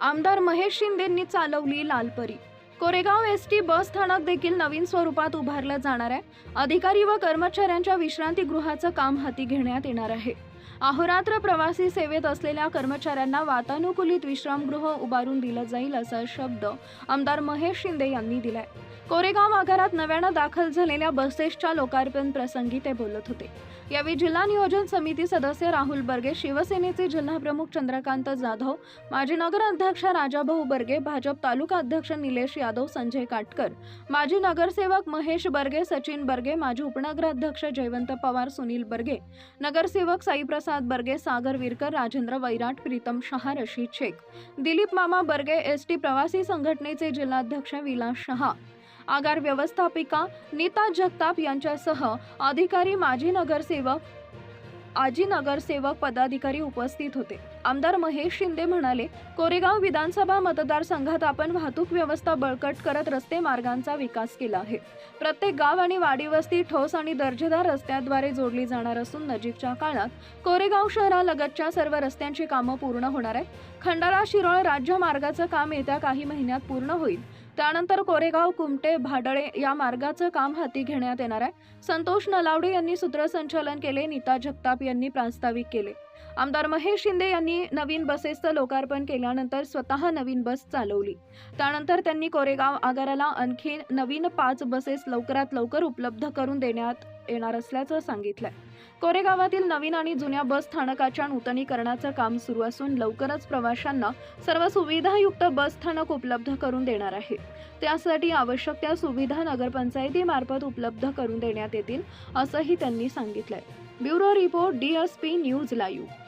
आमदार महेश शिंदेंनी चालवली लालपरी. कोरेगाव एस टी बस स्थानक देखील नवीन स्वरूपात उभारलं जाणार आहे. अधिकारी व कर्मचाऱ्यांच्या विश्रांतीगृहाचं काम हाती घेण्यात येणार आहे. अहोरात्र प्रवासी सेवेत असलेल्या कर्मचाऱ्यांना वातानुकूलित विश्रामगृह उभारून दिलं जाईल असा शब्द आमदार महेश शिंदे यांनी दिलाय. कोरेगाव आगारात नव्यानं दाखल झालेल्या बसेसच्या लोकार्पण प्रसंगी ते बोलत होते. यावेळी जिल्हा नियोजन समिती सदस्य राहुल बर्गे शिवसेनेचे जिल्हाप्रमुख चंद्रकांत जाधव माजी नगर अध्यक्ष राजाभाऊ बर्गे भाजप तालुका अध्यक्ष निलेश यादव संजय काटकर माजी नगरसेवक महेश बर्गे सचिन बर्गे माजी उपनगराध्यक्ष जयवंत पवार सुनील बर्गे नगरसेवक साईप्रसाद बर्गे सागर विरकर राजेंद्र वैराट प्रीतम शहा रशीद शेख दिलीप मामा बर्गे एस टी प्रवासी संघटनेचे जिल्हाध्यक्ष विलास शहा. आगार व्यवस्थापिका नीता जगताप यांच्यासह अधिकारी माजी नगरसेवक आजी नगरसेवक पदाधिकारी उपस्थित होते. आमदार महेश शिंदे म्हणाले कोरेगाव विधानसभा मतदारसंघात आपण वाहतूक व्यवस्था बळकट करत रस्ते मार्गांचा विकास केला आहे. प्रत्येक गाव आणि वाडी वस्ती ठोस आणि दर्जेदार रस्त्याद्वारे जोडली जाणार असून नजीकच्या काळात कोरेगाव शहरालगतच्या सर्व रस्त्यांची कामं पूर्ण होणार आहेत. खंडाळा शिरोळ राज्य मार्गाचं काम येत्या काही महिन्यात पूर्ण होईल. त्यानंतर कोरेगाव कुमटे भाडळे या मार्गाचं काम हाती घेण्यात येणार आहे. संतोष नलावडे यांनी सूत्रसंचालन केले नीता जगताप यांनी प्रास्ताविक केले. आमदार महेश शिंदे यांनी नवीन बसेसचं लोकार्पण केल्यानंतर स्वतः नवीन बस चालवली. त्यानंतर त्यांनी कोरेगाव आगाराला आणखी नवीन पाच बसेस लवकरात लवकर उपलब्ध करून देण्यात येणार असल्याचं सांगितलंय. कोरेगावातील नवीन आणि जुन्या बस स्थानकाच्या नूतनीकरणाचं काम सुरू असून लवकरच प्रवाशांना सर्व सुविधायुक्त बस स्थानक उपलब्ध करून देणार आहे. त्यासाठी आवश्यक त्या सुविधा नगरपंचायतीमार्फत उपलब्ध करून देण्यात येतील असंही त्यांनी सांगितलंय. Bureau report D S P news live.